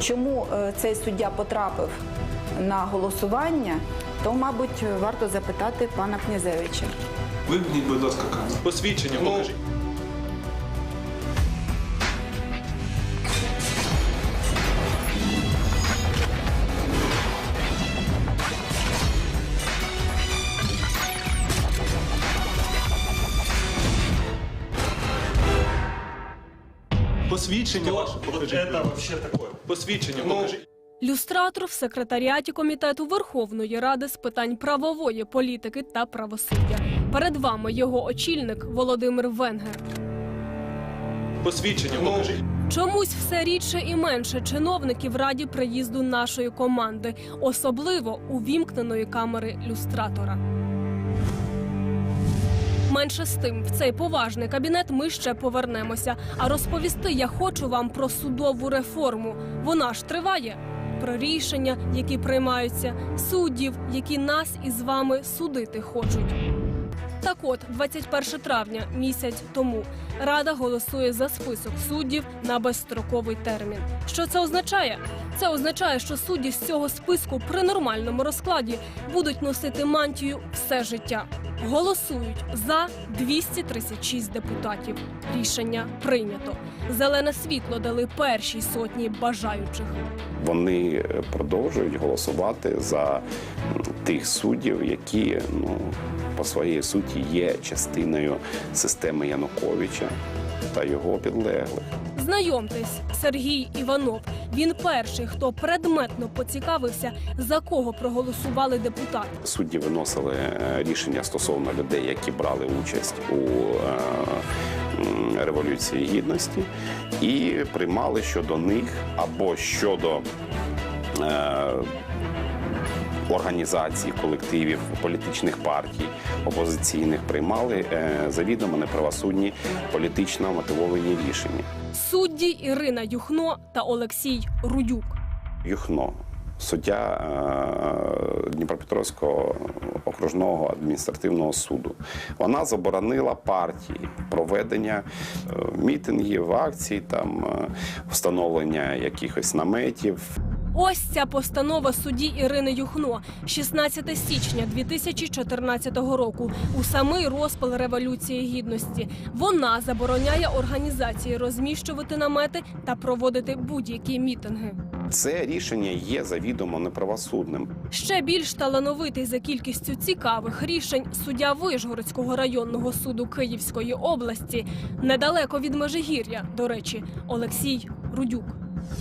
чому е, цей суддя потрапив на голосування, то, мабуть, варто запитати пана Князевича. Вимкніть, будь ласка, камеру. Посвідчення Ну, покажіть. Посвідчення ваше Вот покажіть. это вообще такое. Посвідчення Ну, покажіть. Люстратор в секретаріаті комітету Верховної Ради з питань правової політики та правосуддя. Перед вами його очільник Володимир Венгер. Посвідчення Ну, покажіть. Чомусь все рідше і менше чиновників раді приїзду нашої команди, особливо увімкненої камери люстратора. Менше з тим, в цей поважний кабінет ми ще повернемося. А розповісти я хочу вам про судову реформу. Вона ж триває. Про рішення, які приймаються, суддів, які нас із вами судити хочуть. Так от, 21 травня, місяць тому, Рада голосує за список суддів на безстроковий термін. Що це означає? Це означає, що судді з цього списку при нормальному розкладі будуть носити мантію все життя. Голосують за 236 депутатів. Рішення прийнято. Зелене світло дали першій сотні бажаючих. Вони е, продовжують голосувати за тих суддів, які ну по своїй суті є частиною системи Януковича та його підлеглих. Знайомтесь, Сергій Іванов. Він перший, хто предметно поцікавився, за кого проголосували депутати. Судді виносили е, рішення стосовно людей, які брали участь у е, революції гідності, і приймали щодо них або щодо. Організацій, колективів, політичних партій опозиційних приймали е, завідомо неправосудні політично мотивовані рішення. Судді Ірина Юхно та Олексій Рудюк. Юхно, суддя е, Дніпропетровського окружного адміністративного суду. Вона заборонила партії проведення е, мітингів, акцій, там встановлення якихось наметів. Ось ця постанова судді Ірини Юхно 16 січня 2014 року. У самий розпал революції гідності. Вона забороняє організації розміщувати намети та проводити будь-які мітинги. Це рішення є завідомо неправосудним. Ще більш талановитий за кількістю цікавих рішень суддя Вишгородського районного суду Київської області, недалеко від Межигір'я, до речі, Олексій Рудюк.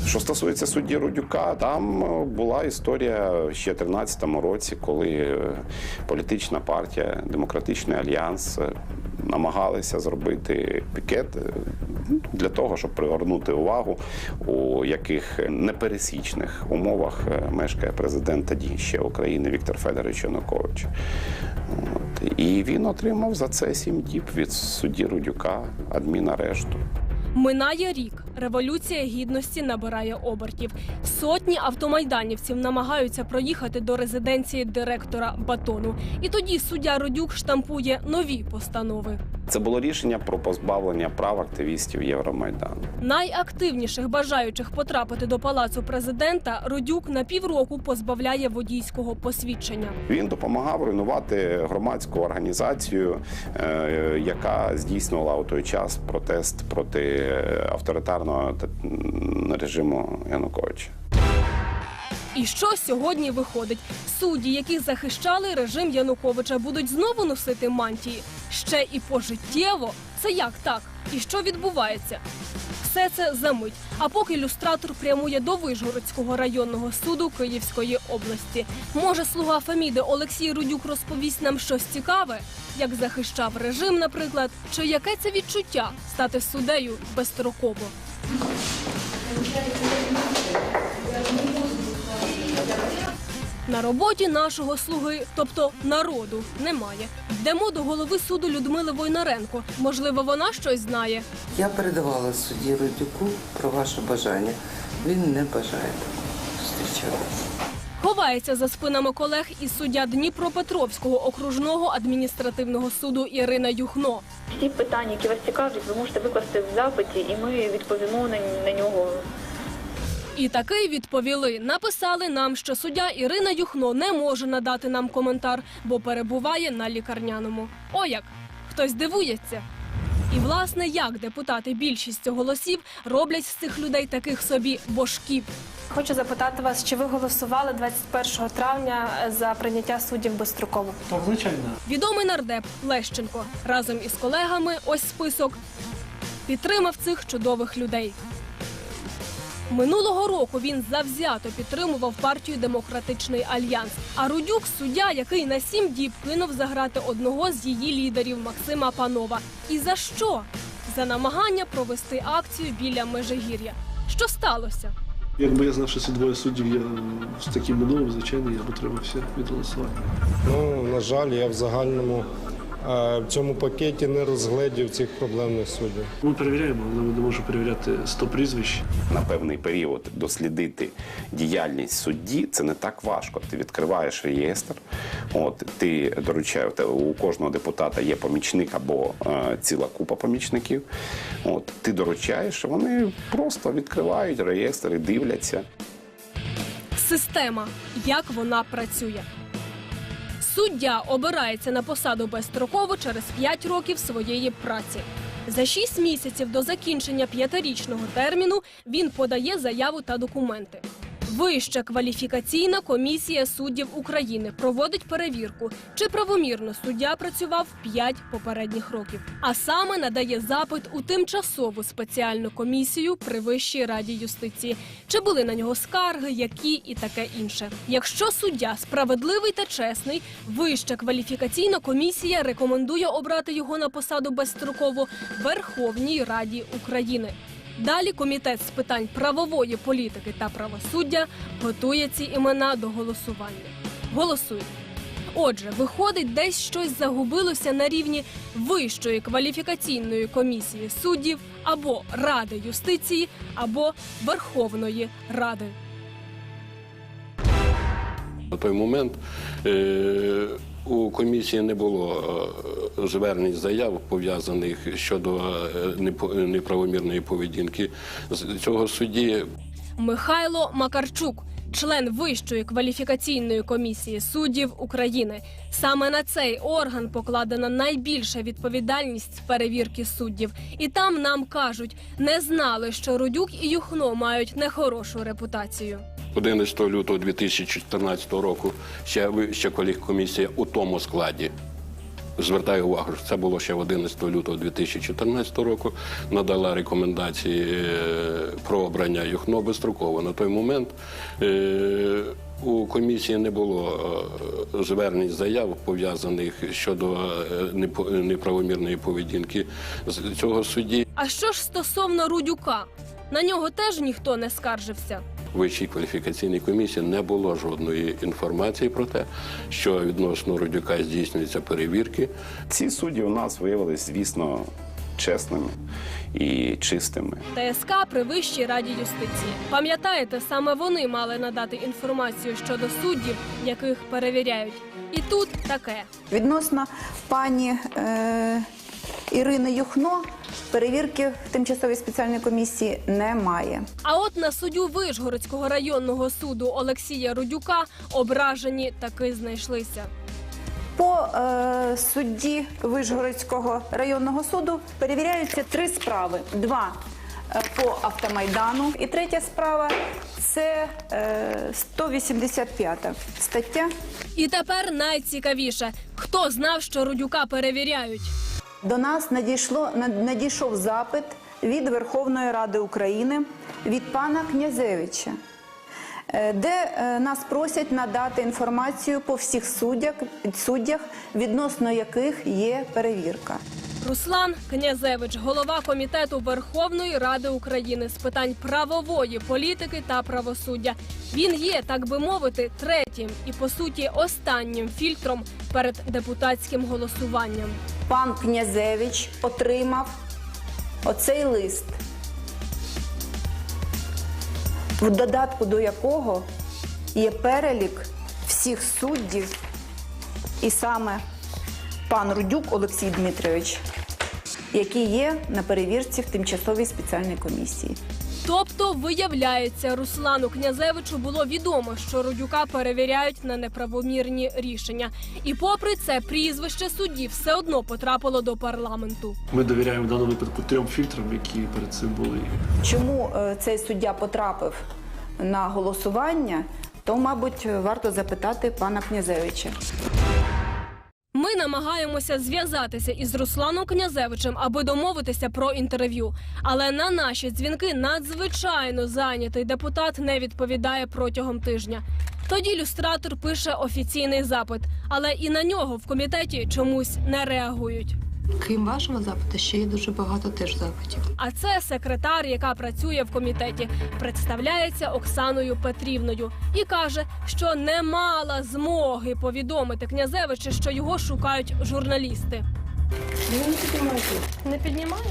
Що стосується судді Рудюка, там е, була історія ще в 2013 році, коли е, політична партія Демократичний альянс е, намагалися зробити пікет для того, щоб привернути увагу, у яких непересічних умовах мешкає президент тоді ще України Віктор Федорович Янукович. І він отримав за це сім діб від судді Рудюка адмінарешту. Минає рік. Революція гідності набирає обертів. Сотні автомайданівців намагаються проїхати до резиденції директора батону. І тоді суддя Родюк штампує нові постанови. Це було рішення про позбавлення прав активістів Євромайдану. Найактивніших бажаючих потрапити до палацу президента Родюк на півроку позбавляє водійського посвідчення. Він допомагав руйнувати громадську організацію, е, яка здійснювала у той час протест проти е, авторитарного режиму Януковича. І що сьогодні виходить? Судді, які захищали режим Януковича, будуть знову носити мантії. Ще і пожиттєво. Це як так? І що відбувається? Все це за мить. А поки люстратор прямує до Вишгородського районного суду Київської області. Може, слуга Феміди Олексій Рудюк розповість нам щось цікаве, як захищав режим, наприклад, чи яке це відчуття стати суддею безстроково. На роботі нашого слуги, тобто народу, немає. Йдемо до голови суду Людмили Войнаренко. Можливо, вона щось знає. Я передавала судді Родюку про ваше бажання. Він не бажає зустрічатися. Ховається за спинами колег і суддя Дніпропетровського окружного адміністративного суду Ірина Юхно. Всі питання, які вас цікавлять, ви можете викласти в запиті, і ми відповімо на, на нього. І таки відповіли. Написали нам, що суддя Ірина Юхно не може надати нам коментар, бо перебуває на лікарняному. О як! Хтось дивується. І власне як депутати більшістю голосів роблять з цих людей таких собі божків. Хочу запитати вас, чи ви голосували 21 травня за прийняття суддів безстроково? Так, звичайно. Відомий нардеп Лещенко разом із колегами, ось список, підтримав цих чудових людей. Минулого року він завзято підтримував партію Демократичний альянс. А Рудюк суддя, який на сім діб кинув заграти одного з її лідерів Максима Панова. І за що? За намагання провести акцію біля Межигір'я. Що сталося? Якби я знав, що ці двоє суддів є з таким минулим, звичайно, я б утримався від голосування. Ну, на жаль, я в загальному в цьому пакеті не розгледів цих проблемних суддів. Ми перевіряємо, але ми не можемо перевіряти 100 прізвищ. На певний період дослідити діяльність судді це не так важко. Ти відкриваєш реєстр, от ти доручаєш у кожного депутата є помічник або е, ціла купа помічників. От ти доручаєш, вони просто відкривають реєстр і дивляться. Система, як вона працює. Суддя обирається на посаду безстроково через 5 років своєї праці. За 6 місяців до закінчення п'ятирічного терміну він подає заяву та документи. Вища кваліфікаційна комісія суддів України проводить перевірку, чи правомірно суддя працював 5 попередніх років, а саме надає запит у тимчасову спеціальну комісію при Вищій раді юстиції, чи були на нього скарги, які і таке інше. Якщо суддя справедливий та чесний, вища кваліфікаційна комісія рекомендує обрати його на посаду безстроково Верховній Раді України. Далі комітет з питань правової політики та правосуддя готує ці імена до голосування. Голосують. Отже, виходить, десь щось загубилося на рівні Вищої кваліфікаційної комісії суддів або Ради юстиції, або Верховної Ради. На той момент е, у комісії не було е, звернень заяв пов'язаних щодо е, неправомірної поведінки цього судді. Михайло Макарчук, член Вищої кваліфікаційної комісії суддів України. Саме на цей орган покладена найбільша відповідальність з перевірки суддів. І там нам кажуть, не знали, що Рудюк і Юхно мають нехорошу репутацію. 11 лютого 2014 року ще вища кваліфкомісія у тому складі. Звертаю увагу, що це було ще 11 лютого 2014 року. Надала рекомендації е, про обрання Юхно безстроково. На той момент е, у комісії не було е, звернень заяв пов'язаних щодо неправомірної поведінки цього судді. А що ж стосовно Рудюка? На нього теж ніхто не скаржився. Вищій кваліфікаційній комісії не було жодної інформації про те, що відносно Родюка здійснюються перевірки. Ці судді у нас виявилися, звісно, чесними і чистими. ТСК при Вищій раді юстиції. Пам'ятаєте, саме вони мали надати інформацію щодо суддів, яких перевіряють. І тут таке. Відносно пані е, Ірини Юхно перевірки в тимчасовій спеціальній комісії немає. А от на суддю Вишгородського районного суду Олексія Рудюка ображені таки знайшлися. По е, судді Вишгородського районного суду перевіряються три справи: два е, по автомайдану, і третя справа це е, 185 стаття. І тепер найцікавіше: хто знав, що Рудюка перевіряють? До нас надійшло над- надійшов запит від Верховної Ради України від пана Князевича, е, де е, нас просять надати інформацію по всіх суддях, суддях, відносно яких є перевірка. Руслан Князевич, голова комітету Верховної Ради України з питань правової політики та правосуддя. Він є, так би мовити, третім і по суті останнім фільтром перед депутатським голосуванням. Пан Князевич отримав оцей лист, в додатку до якого є перелік всіх суддів, і саме пан Рудюк Олексій Дмитрович, який є на перевірці в тимчасовій спеціальній комісії. Тобто, виявляється, Руслану Князевичу було відомо, що Родюка перевіряють на неправомірні рішення. І попри це, прізвище судді все одно потрапило до парламенту. Ми довіряємо в даному випадку трьом фільтрам, які перед цим були. Чому е, цей суддя потрапив на голосування, то, мабуть, варто запитати пана Князевича. Ми намагаємося зв'язатися із Русланом Князевичем, аби домовитися про інтерв'ю. Але на наші дзвінки надзвичайно зайнятий депутат не відповідає протягом тижня. Тоді люстратор пише офіційний запит, але і на нього в комітеті чомусь не реагують. Крім вашого запиту, ще є дуже багато теж запитів. А це секретар, яка працює в комітеті, представляється Оксаною Петрівною і каже, що не мала змоги повідомити князевича, що його шукають журналісти. Не піднімає?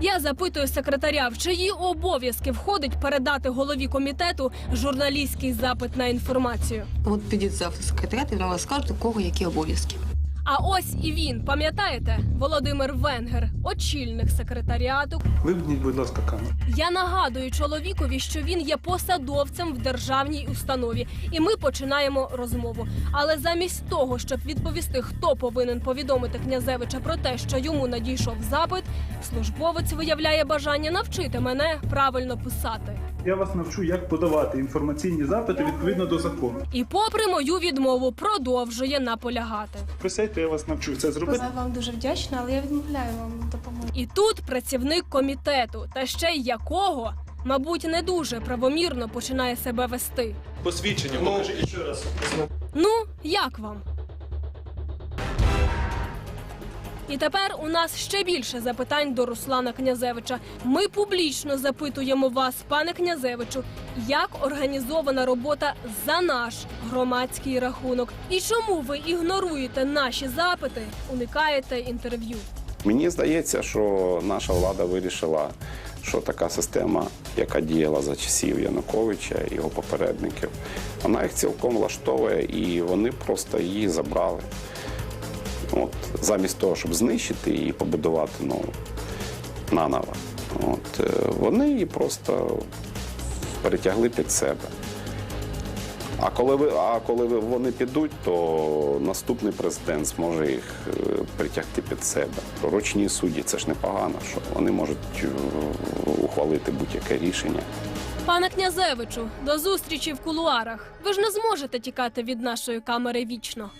Я запитую секретаря, в чиї обов'язки входить передати голові комітету журналістський запит на інформацію. От підіть завтра в секретаріат і вона вас скажуть, у кого які обов'язки. А ось і він, пам'ятаєте, Володимир Венгер, очільник секретаріату, Вимкніть, будь ласка, камеру. Я нагадую чоловікові, що він є посадовцем в державній установі, і ми починаємо розмову. Але замість того, щоб відповісти, хто повинен повідомити князевича про те, що йому надійшов запит, службовець виявляє бажання навчити мене правильно писати. Я вас навчу, як подавати інформаційні запити відповідно до закону. І, попри мою відмову, продовжує наполягати. Присядьте, я вас навчу це зробити. Я вам дуже вдячна, але я відмовляю вам допомогу. І тут працівник комітету, та ще й якого, мабуть, не дуже правомірно починає себе вести. Посвідчення покажіть. ще раз. Ну, як вам? І тепер у нас ще більше запитань до Руслана Князевича. Ми публічно запитуємо вас, пане Князевичу, як організована робота за наш громадський рахунок, і чому ви ігноруєте наші запити, уникаєте інтерв'ю? Мені здається, що наша влада вирішила, що така система, яка діяла за часів Януковича і його попередників, вона їх цілком влаштовує, і вони просто її забрали. От, замість того, щоб знищити і побудувати нову наново. От, е, вони її просто перетягли під себе. А коли ви, а коли вони підуть, то наступний президент зможе їх е, притягти під себе. Ручні судді це ж непогано, що вони можуть е, ухвалити будь-яке рішення. Пане Князевичу, до зустрічі в кулуарах. Ви ж не зможете тікати від нашої камери вічно.